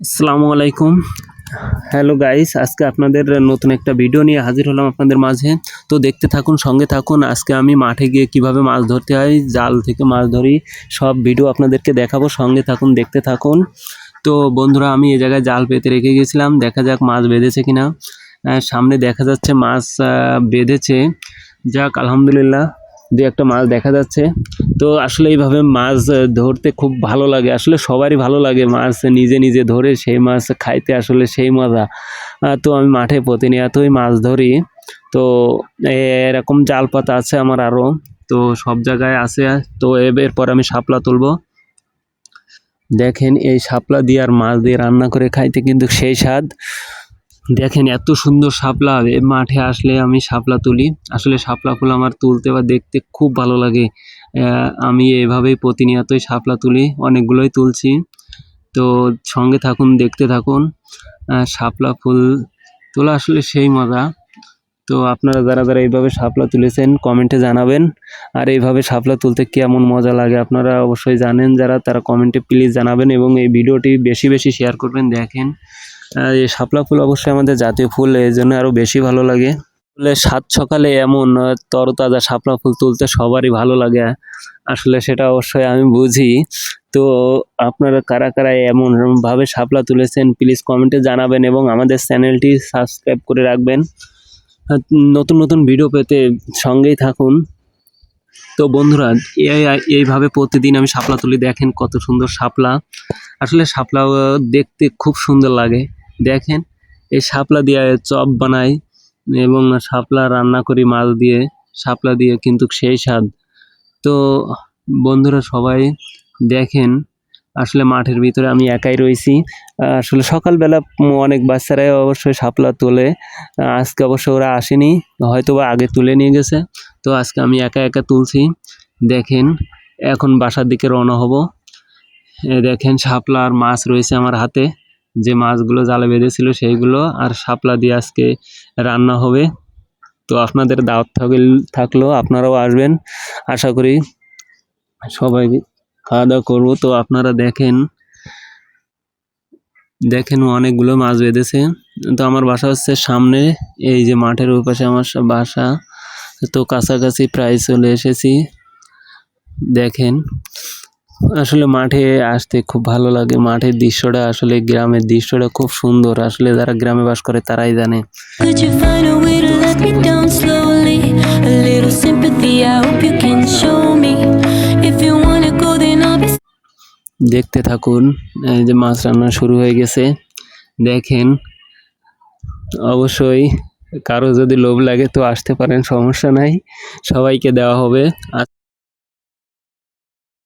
আসসালামু আলাইকুম। Hello guys আজকে আপনাদের নতুন একটা ভিডিও নিয়ে হাজির হলাম আপনাদের মাঝে। তো দেখতে থাকুন, সঙ্গে থাকুন। আজকে আমি মাঠে গিয়ে কীভাবে মাছ ধরতে হয়, জাল থেকে মাছ ধরি, সব ভিডিও আপনাদেরকে দেখাবো। সঙ্গে থাকুন, দেখতে থাকুন। তো বন্ধুরা, আমি এই জায়গায় জাল পেতে রেখে গেছিলাম দেখা যাক মাছ বেঁধেছে কিনা। সামনে দেখা যাচ্ছে মাছ বেঁধেছে। যাক, আলহামদুলিল্লাহ, দু একটা মাছ দেখা যাচ্ছে। তো আসলে এইভাবে মাছ ধরতে খুব ভালো লাগে। আসলে সবারই ভালো লাগে মাছ, নিজে নিজে ধরে সেই মাছ খাইতে আসলে সেই মজা। তো আমি মাঠে প্রতিনিয়তই মাছ ধরি। তো এরকম জাল পাতা আছে আমার আরও তো সব জায়গায় আছে। তো এরপর আমি শাপলা তুলবো। দেখেন এই শাপলা দিয়ে আর মাছ দিয়ে রান্না করে খাইতে কিন্তু সেই স্বাদ। দেখেন, এত সুন্দর শাপলা। মাঠে আসলে আমি শাপলা তুলি। আসলে শাপলা ফুল আমার তুলতে বা দেখতে খুব ভালো লাগে। আমি এভাবেই প্রতিনিয়তই শাপলা তুলি, অনেকগুলোই তুলছি। তো সঙ্গে থাকুন, দেখতে থাকুন। শাপলা ফুল তোলা আসলে সেই মজা। তো আপনারা যারা যারা এইভাবে শাপলা তুলেছেন কমেন্টে জানাবেন। আর এইভাবে শাপলা তুলতে কেমন মজা লাগে আপনারা অবশ্যই জানেন যারা, তারা কমেন্টে প্লিজ জানাবেন এবং এই ভিডিওটি বেশি বেশি শেয়ার করবেন, দেখেন। এই শাপলা ফুল অবশ্যই আমাদের জাতীয় ফুল এই জন্য আরও বেশি ভালো লাগে। আসলে সাত সকালে এমন তরতাজা শাপলা ফুল তুলতে সবারই ভালো লাগে। আসলে সেটা অবশ্যই আমি বুঝি। তো আপনারা কারা কারা এমন ভাবে শাপলা তুলেছেন প্লিজ কমেন্টে জানাবেন এবং আমাদের চ্যানেলটি সাবস্ক্রাইব করে রাখবেন। নতুন নতুন ভিডিও পেতে সঙ্গেই থাকুন। তো বন্ধুরা এই- এইভাবে প্রতিদিন আমি শাপলা তুলি, দেখেন কত সুন্দর শাপলা। আসলে শাপলা দেখতে খুব সুন্দর লাগে। দেখেন, এই শাপলা দিয়ে চপ বানাই এবং শাপলা রান্না করি, মাছ দিয়ে, শাপলা দিয়ে কিন্তু সেই স্বাদ। তো বন্ধুরা সবাই দেখেন, আসলে মাঠের ভিতরে আমি একাই রয়েছি। আসলে সকালবেলা অনেক বাচ্চারাই অবশ্যই শাপলা তোলে। আজকে অবশ্য ওরা আসেনি হয়তো বা আগে তুলে নিয়ে গেছে। তো আজকে আমি একা একা তুলছি। দেখেন, এখন বাসার দিকে রওনা হব। দেখেন, শাপলা আর মাছ রয়েছে আমার হাতে। যে মাছগুলো জালে বেঁধেছিল সেইগুলো আর শাপলা দিয়ে আজকে রান্না হবে। তো আপনাদের দাওয়াত থাকল- থাকল, আপনারাও আসবেন। আশা করি সবাই খাওয়া দাওয়া করব। তো আপনারা দেখেন দেখেন অনেকগুলো মাছ বেঁধেছে। তো আমার বাসা হচ্ছে সামনে, এই যে মাঠের ওই পাশে আমার বাসা। তো কাছাকাছি প্রায় চলে এসেছি। দেখেন আসলে মাঠে আসতে খুব ভালো লাগে। মাঠের দৃশ্যটা আসলে গ্রামের দৃশ্যটা খুব সুন্দর। আসলে যারা গ্রামে বাস করে তারাই জানে. দেখতে থাকুন। এই যে মাছ রান্না শুরু হয়ে গেছে। দেখেন অবশ্যই কারও যদি লোভ লাগে তো আসতে পারেন সমস্যা নাই। সবাইকে দেওয়া হবে।